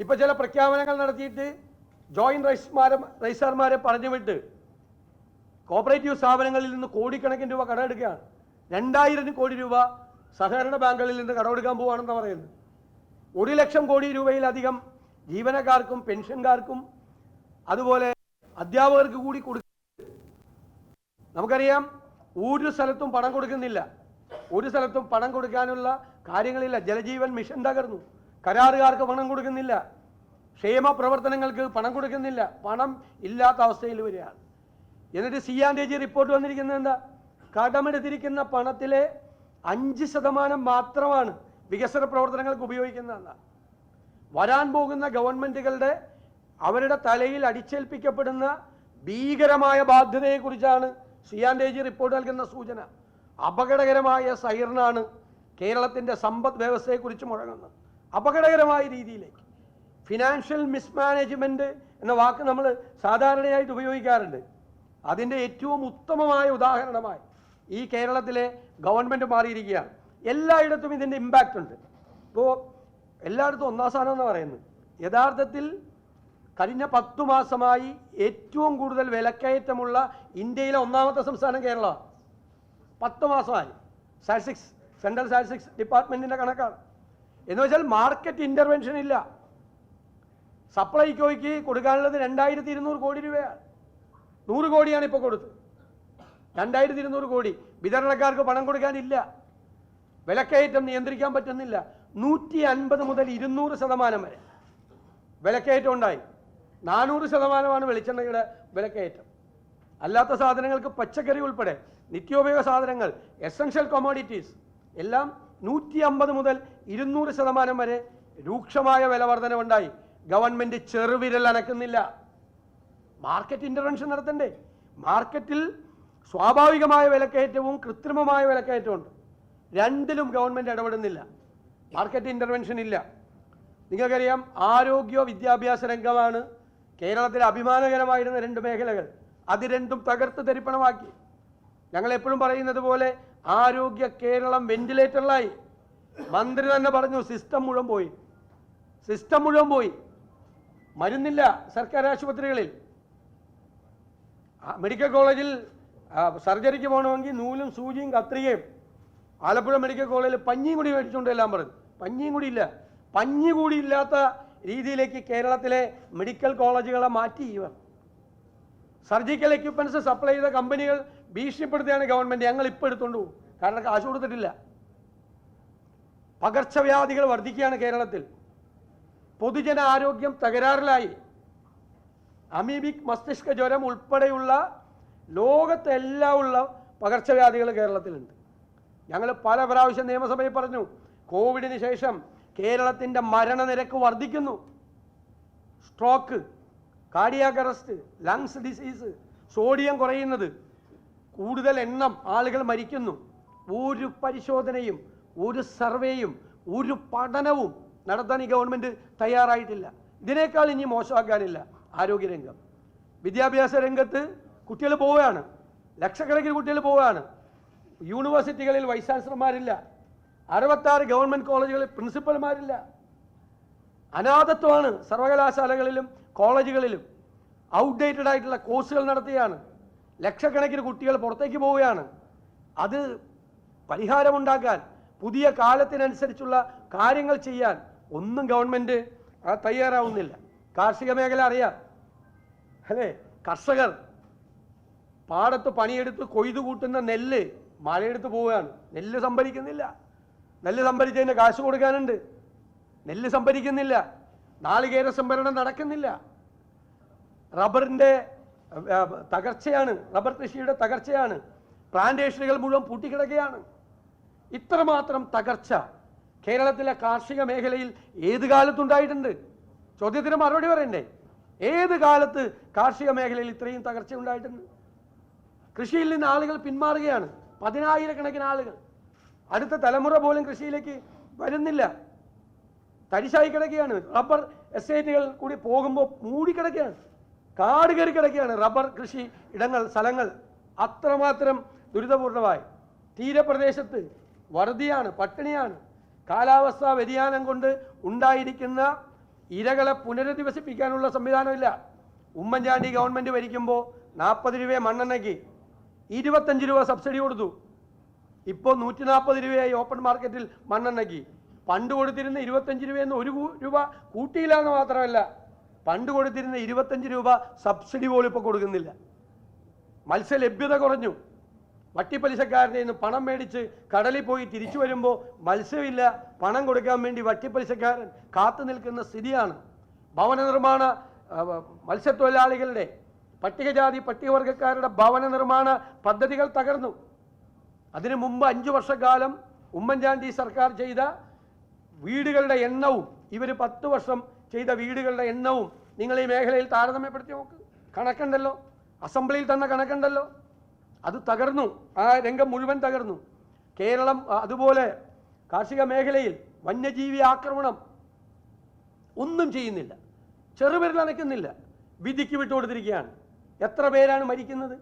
ഇപ്പൊ ചില പ്രഖ്യാപനങ്ങൾ നടത്തിയിട്ട് ജോയിന്റ് റൈസ്മാരെ പറഞ്ഞു വിട്ട് കോപ്പറേറ്റീവ് സ്ഥാപനങ്ങളിൽ നിന്ന് കോടിക്കണക്കിന് രൂപ കടമെടുക്കുകയാണ് രണ്ടായിരം കോടി രൂപ സഹകരണ ബാങ്കുകളിൽ നിന്ന് കടമെടുക്കാൻ പോവാണെന്ന് പറയുന്നത്. ഒരു ലക്ഷം കോടി രൂപയിലധികം ജീവനക്കാർക്കും പെൻഷൻകാർക്കും അതുപോലെ അധ്യാപകർക്ക് കൂടി കൊടുക്കും നമുക്കറിയാം ഒരു സ്ഥലത്തും പണം കൊടുക്കുന്നില്ല. ഒരു സ്ഥലത്തും പണം കൊടുക്കാനുള്ള കാര്യങ്ങളില്ല. ജലജീവൻ മിഷൻ തകർന്നു. കരാറുകാർക്ക് പണം കൊടുക്കുന്നില്ല. ക്ഷേമ പ്രവർത്തനങ്ങൾക്ക് പണം കൊടുക്കുന്നില്ല. പണം ഇല്ലാത്ത അവസ്ഥയിൽ വരികയാണ്. എന്നിട്ട് സി ആൻഡ് ജി റിപ്പോർട്ട് വന്നിരിക്കുന്നത് എന്താ? കടമെടുത്തിരിക്കുന്ന പണത്തിലെ അഞ്ച് ശതമാനം മാത്രമാണ് വികസന പ്രവർത്തനങ്ങൾക്ക് ഉപയോഗിക്കുന്നതെന്ന. വരാൻ പോകുന്ന ഗവൺമെന്റുകളുടെ അവരുടെ തലയിൽ അടിച്ചേൽപ്പിക്കപ്പെടുന്ന ഭീകരമായ ബാധ്യതയെക്കുറിച്ചാണ് സി ആൻഡ് ജി റിപ്പോർട്ട് നൽകുന്ന സൂചന. അപകടകരമായ സൈറിനാണ് കേരളത്തിന്റെ സമ്പദ് വ്യവസ്ഥയെക്കുറിച്ച് മുഴങ്ങുന്നത്. അപകടകരമായ രീതിയിലേക്ക്. ഫിനാൻഷ്യൽ മിസ്മാനേജ്മെന്റ് എന്ന വാക്ക് നമ്മൾ സാധാരണയായിട്ട് ഉപയോഗിക്കാറുണ്ട്. അതിന്റെ ഏറ്റവും ഉത്തമമായ ഉദാഹരണമായി ഈ കേരളത്തിലെ ഗവൺമെന്റ് മാറിയിരിക്കുകയാണ്. എല്ലായിടത്തും ഇതിന്റെ ഇമ്പാക്റ്റ് ഉണ്ട്. ഇപ്പോൾ എല്ലായിടത്തും ഒന്നാം സ്ഥാനം എന്ന് പറയുന്നത്? യഥാർത്ഥത്തിൽ കഴിഞ്ഞ പത്തു മാസമായി ഏറ്റവും കൂടുതൽ വിലക്കയറ്റമുള്ള ഇന്ത്യയിലെ ഒന്നാമത്തെ സംസ്ഥാനം കേരളമാണ്. പത്ത് മാസമായി. സ്റ്റാറ്റിസ്റ്റിക്സ് സെൻട്രൽ സ്റ്റാറ്റിസ്റ്റിക്സ് ഡിപ്പാർട്ട്മെന്റിന്റെ കണക്കാണ്. എന്ന് വെച്ചാൽ മാർക്കറ്റ് ഇന്റർവെൻഷൻ ഇല്ല. സപ്ലൈകോയ്ക്ക് കൊടുക്കാനുള്ളത് രണ്ടായിരത്തി ഇരുന്നൂറ് കോടി രൂപയാണ്. നൂറ് കോടിയാണ് ഇപ്പോൾ കൊടുത്ത്. രണ്ടായിരത്തി ഇരുന്നൂറ് കോടി. വിതരണക്കാർക്ക് പണം കൊടുക്കാനില്ല. വിലക്കയറ്റം നിയന്ത്രിക്കാൻ പറ്റുന്നില്ല. നൂറ്റി അൻപത് മുതൽ ഇരുന്നൂറ് ശതമാനം വരെ വിലക്കയറ്റം ഉണ്ടായി. നാനൂറ് ശതമാനമാണ് വെളിച്ചെണ്ണയുടെ വിലക്കയറ്റം. അല്ലാത്ത സാധനങ്ങൾക്ക് പച്ചക്കറി ഉൾപ്പെടെ നിത്യോപയോഗ സാധനങ്ങൾ എസൻഷ്യൽ കൊമോഡിറ്റീസ് എല്ലാം നൂറ്റി അമ്പത് മുതൽ ഇരുന്നൂറ് ശതമാനം വരെ രൂക്ഷമായ വില വർധനവുണ്ടായി. ഗവൺമെന്റ് ചെറുവിരൽ അനക്കുന്നില്ല. മാർക്കറ്റ് ഇന്റർവെൻഷൻ നടത്തണ്ടേ? മാർക്കറ്റിൽ സ്വാഭാവികമായ വിലക്കയറ്റവും കൃത്രിമമായ വിലക്കയറ്റവും ഉണ്ട് രണ്ടിലും ഗവൺമെന്റ് ഇടപെടുന്നില്ല. മാർക്കറ്റ് ഇന്റർവെൻഷൻ ഇല്ല. നിങ്ങൾക്കറിയാം ആരോഗ്യ വിദ്യാഭ്യാസ രംഗമാണ് കേരളത്തിലെ അഭിമാനകരമായിരുന്ന രണ്ട് മേഖലകൾ. അത് രണ്ടും തകർത്ത് തരിപ്പണമാക്കി. ഞങ്ങൾ എപ്പോഴും പറയുന്നത് പോലെ ആരോഗ്യ കേരളം വെന്റിലേറ്ററിലായി മന്ത്രി തന്നെ പറഞ്ഞു സിസ്റ്റം മുഴുവൻ പോയി. സിസ്റ്റം മുഴുവൻ പോയി. മരുന്നില്ല സർക്കാർ ആശുപത്രികളിൽ. മെഡിക്കൽ കോളേജിൽ സർജറിക്ക് പോകണമെങ്കിൽ നൂലും സൂചിയും കത്രികയും ആലപ്പുഴ മെഡിക്കൽ കോളേജിൽ പഞ്ഞിയും കൂടി മേടിച്ചുകൊണ്ട് എല്ലാം പറഞ്ഞു. പഞ്ഞിയും കൂടി ഇല്ല. പഞ്ഞി കൂടി ഇല്ലാത്ത രീതിയിലേക്ക് കേരളത്തിലെ മെഡിക്കൽ കോളേജുകളെ മാറ്റി ഇവർ. സർജിക്കൽ എക്യുപ്മെന്റ്സ് സപ്ലൈ ചെയ്ത കമ്പനികൾ ഭീഷണിപ്പെടുത്തിയാണ് ഗവൺമെന്റ്. ഞങ്ങൾ ഇപ്പോൾ എടുത്തുകൊണ്ട് പോകും. കാരണം കാശ് കൊടുത്തിട്ടില്ല പകർച്ചവ്യാധികൾ വർദ്ധിക്കുകയാണ് കേരളത്തിൽ. പൊതുജന ആരോഗ്യം തകരാറിലായി. അമീബിക് മസ്തിഷ്ക ജ്വരം ഉൾപ്പെടെയുള്ള ലോകത്തെല്ലാം ഉള്ള പകർച്ചവ്യാധികൾ കേരളത്തിലുണ്ട്. ഞങ്ങൾ പല പ്രാവശ്യം നിയമസഭയിൽ പറഞ്ഞു കോവിഡിന് ശേഷം കേരളത്തിന്റെ മരണനിരക്ക് വർദ്ധിക്കുന്നു. Stroke cardiac arrest lungs disease sodium കുറയുന്നത് കൂടുതൽ എണ്ണം ആളുകൾ മരിക്കുന്നു. ഒരു പരിശോധനയും ഒരു സർവേയും ഒരു പഠനവും നടത്താൻ ഈ ഗവൺമെന്റ് തയ്യാറായിട്ടില്ല. ഇതിനേക്കാൾ ഇനി മോശമാക്കാനില്ല ആരോഗ്യരംഗം. വിദ്യാഭ്യാസ രംഗത്ത് കുട്ടികൾ പോവുകയാണ്. ലക്ഷക്കണക്കിന് കുട്ടികൾ പോവുകയാണ്. യൂണിവേഴ്സിറ്റികളിൽ വൈസ് ചാൻസലർമാരില്ല. അറുപത്താറ് ഗവൺമെന്റ് കോളേജുകളിൽ പ്രിൻസിപ്പൽമാരില്ല. അനാഥത്വമാണ് സർവകലാശാലകളിലും കോളേജുകളിലും ഔട്ട്ഡേറ്റഡ് ആയിട്ടുള്ള കോഴ്സുകൾ നടത്തുകയാണ്. ലക്ഷക്കണക്കിന് കുട്ടികൾ പുറത്തേക്ക് പോവുകയാണ്. അത് പരിഹാരമുണ്ടാക്കാൻ പുതിയ കാലത്തിനനുസരിച്ചുള്ള കാര്യങ്ങൾ ചെയ്യാൻ ഒന്നും ഗവൺമെന്റ് തയ്യാറാവുന്നില്ല. കാർഷിക മേഖല അറിയാം. അല്ലേ? കർഷകർ പാടത്ത് പണിയെടുത്ത് കൊയ്തു കൂട്ടുന്ന നെല്ല് മഴയെടുത്ത് പോവുകയാണ്. നെല്ല് സംഭരിക്കുന്നില്ല. നെല്ല് സംഭരിച്ചതിന് കാശ് കൊടുക്കാനുണ്ട്. നെല്ല് സംഭരിക്കുന്നില്ല. നാളികേര സംഭരണം നടക്കുന്നില്ല. റബ്ബറിന്റെ തകർച്ചയാണ്. റബ്ബർ കൃഷിയുടെ തകർച്ചയാണ്. പ്ലാന്റേഷനുകൾ മുഴുവൻ പൂട്ടിക്കിടക്കുകയാണ്. ഇത്രമാത്രം തകർച്ച കേരളത്തിലെ കാർഷിക മേഖലയിൽ ഏത് കാലത്തുണ്ടായിട്ടുണ്ട്? ചോദ്യത്തിന് മറുപടി പറയണ്ടേ? ഏത് കാലത്ത് കാർഷിക മേഖലയിൽ ഇത്രയും തകർച്ച ഉണ്ടായിട്ടുണ്ട്? കൃഷിയിൽ നിന്ന് ആളുകൾ പിന്മാറുകയാണ്. പതിനായിരക്കണക്കിന് ആളുകൾ. അടുത്ത തലമുറ പോലും കൃഷിയിലേക്ക് വരുന്നില്ല. തരിശായി കിടക്കുകയാണ്. റബ്ബർ എസ്റ്റേറ്റുകൾ കൂടി പോകുമ്പോൾ മൂടിക്കിടക്കുകയാണ് കാട് കയറി കിടക്കുകയാണ് റബ്ബർ കൃഷി ഇടങ്ങൾ സ്ഥലങ്ങൾ. അത്രമാത്രം ദുരിതപൂർണമായി. തീരപ്രദേശത്ത് വറുതിയാണ് പട്ടിണിയാണ്. കാലാവസ്ഥാ വ്യതിയാനം കൊണ്ട് ഉണ്ടായിരിക്കുന്ന ഇരകളെ പുനരധിവസിപ്പിക്കാനുള്ള സംവിധാനമില്ല. ഉമ്മൻചാണ്ടി ഗവൺമെന്റ് ഭരിക്കുമ്പോൾ നാൽപ്പത് രൂപയെ മണ്ണെണ്ണയ്ക്ക് ഇരുപത്തഞ്ച് രൂപ സബ്സിഡി കൊടുത്തു. ഇപ്പോൾ നൂറ്റി നാൽപ്പത് രൂപയായി ഓപ്പൺ മാർക്കറ്റിൽ മണ്ണെണ്ണയ്ക്ക്. പണ്ട് കൊടുത്തിരുന്ന ഇരുപത്തഞ്ച് രൂപയെന്ന് ഒരു രൂപ കൂട്ടിയില്ല എന്ന് മാത്രമല്ല പണ്ട് കൊടുത്തിരുന്ന ഇരുപത്തഞ്ച് രൂപ സബ്സിഡി പോലും ഇപ്പോൾ കൊടുക്കുന്നില്ല. മത്സ്യലഭ്യത കുറഞ്ഞു. വട്ടിപ്പലിശക്കാരന്റെ നിന്ന് പണം മേടിച്ച് കടലിൽ പോയി തിരിച്ചു വരുമ്പോൾ മത്സ്യമില്ല പണം കൊടുക്കാൻ വേണ്ടി വട്ടിപ്പലിശക്കാരൻ കാത്തു നിൽക്കുന്ന സ്ഥിതിയാണ്. ഭവന നിർമ്മാണ മത്സ്യത്തൊഴിലാളികളുടെ പട്ടികജാതി പട്ടികവർഗക്കാരുടെ ഭവന നിർമ്മാണ പദ്ധതികൾ തകർന്നു. അതിനു മുമ്പ് അഞ്ചു വർഷക്കാലം ഉമ്മൻചാണ്ടി സർക്കാർ ചെയ്ത വീടുകളുടെ എണ്ണവും ഇവർ പത്ത് വർഷം ചെയ്ത വീടുകളുടെ എണ്ണവും നിങ്ങൾ ഈ മേഖലയിൽ താരതമ്യപ്പെടുത്തി നോക്ക്. കണക്കുണ്ടല്ലോ. അസംബ്ലിയിൽ തന്നെ കണക്കുണ്ടല്ലോ. അത് തകർന്നു. ആ രംഗം മുഴുവൻ തകർന്നു. കേരളം അതുപോലെ കാർഷിക മേഖലയിൽ വന്യജീവി ആക്രമണം ഒന്നും ചെയ്യുന്നില്ല. ചെറുപേരിൽ അനക്കുന്നില്ല വിധിക്ക് വിട്ടുകൊടുത്തിരിക്കുകയാണ്. എത്ര പേരാണ് മരിക്കുന്നത്?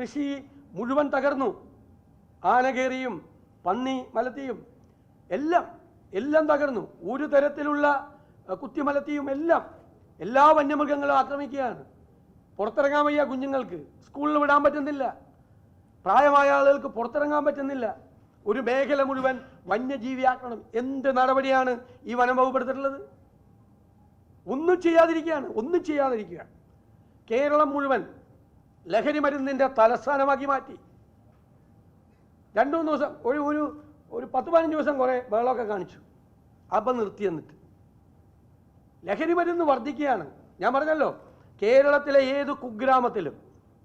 കൃഷി മുഴുവൻ തകർന്നു. ആനകേറിയും പന്നി മലത്തിയും എല്ലാം എല്ലാം തകർന്നു. ഒരു തരത്തിലുള്ള കുത്തിമലത്തിയും എല്ലാം എല്ലാ വന്യമൃഗങ്ങളും ആക്രമിക്കുകയാണ്. പുറത്തിറങ്ങാൻ വയ്യ കുഞ്ഞുങ്ങൾക്ക്. സ്കൂളിൽ വിടാൻ പറ്റുന്നില്ല. പ്രായമായ ആളുകൾക്ക് പുറത്തിറങ്ങാൻ പറ്റുന്നില്ല. ഒരു മേഖല മുഴുവൻ വന്യജീവി ആക്കണം എന്ത് നടപടിയാണ് ഈ വനം വകുപ്പ് എടുത്തിട്ടുള്ളത് ഒന്നും ചെയ്യാതിരിക്കുകയാണ് ഒന്നും ചെയ്യാതിരിക്കുക കേരളം മുഴുവൻ ലഹരി മരുന്നിന്റെ തലസ്ഥാനമാക്കി മാറ്റി. രണ്ടു മൂന്ന് ദിവസം ഒരു ഒരു ഒരു പത്ത് പതിനഞ്ച് ദിവസം കുറേ ബഹളമൊക്കെ കാണിച്ചു. അപ്പം നിർത്തി എന്നിട്ട്. ലഹരി മരുന്ന് വർദ്ധിക്കുകയാണ്. ഞാൻ പറഞ്ഞല്ലോ കേരളത്തിലെ ഏത് കുഗ്രാമത്തിലും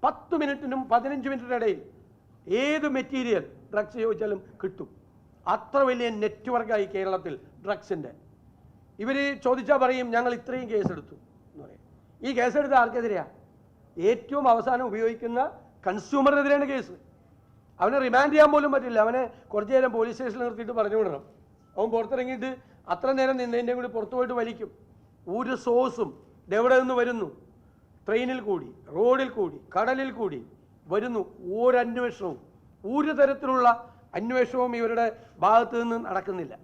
പത്ത് മിനിറ്റിനും പതിനഞ്ച് മിനിറ്റിനിടയിൽ ഏത് മെറ്റീരിയൽ ഡ്രഗ്സ് ചോദിച്ചാലും കിട്ടും. അത്ര വലിയ നെറ്റ്വർക്കായി കേരളത്തിൽ ഡ്രഗ്സിന്റെ ഇവർ ചോദിച്ചാൽ പറയും ഞങ്ങൾ ഇത്രയും കേസെടുത്തു. എന്ന് പറയും. ഈ കേസെടുത്ത ആർക്കെതിരെയാ? ഏറ്റവും അവസാനം ഉപയോഗിക്കുന്ന കൺസ്യൂമറിനെതിരെയാണ് കേസ്. അവനെ റിമാൻഡ് ചെയ്യാൻ പോലും പറ്റില്ല. അവനെ കുറച്ച് നേരം പോലീസ് സ്റ്റേഷനിൽ നിർത്തിയിട്ട് പറഞ്ഞു വിടണം. അവൻ പുറത്തിറങ്ങിയിട്ട് അത്ര നേരം നിന്നതിന്റെ കൂടി പുറത്തു പോയിട്ട് വലിക്കും. ഒരു സോസും ഇതെവിടെ നിന്ന് വരുന്നു? ട്രെയിനിൽ കൂടി റോഡിൽ കൂടി കടലിൽ കൂടി. വരുന്നു. ഒരന്വേഷണവും ഒരു തരത്തിലുള്ള അന്വേഷണവും ഇവരുടെ ഭാഗത്തു നിന്ന് നടക്കുന്നില്ല.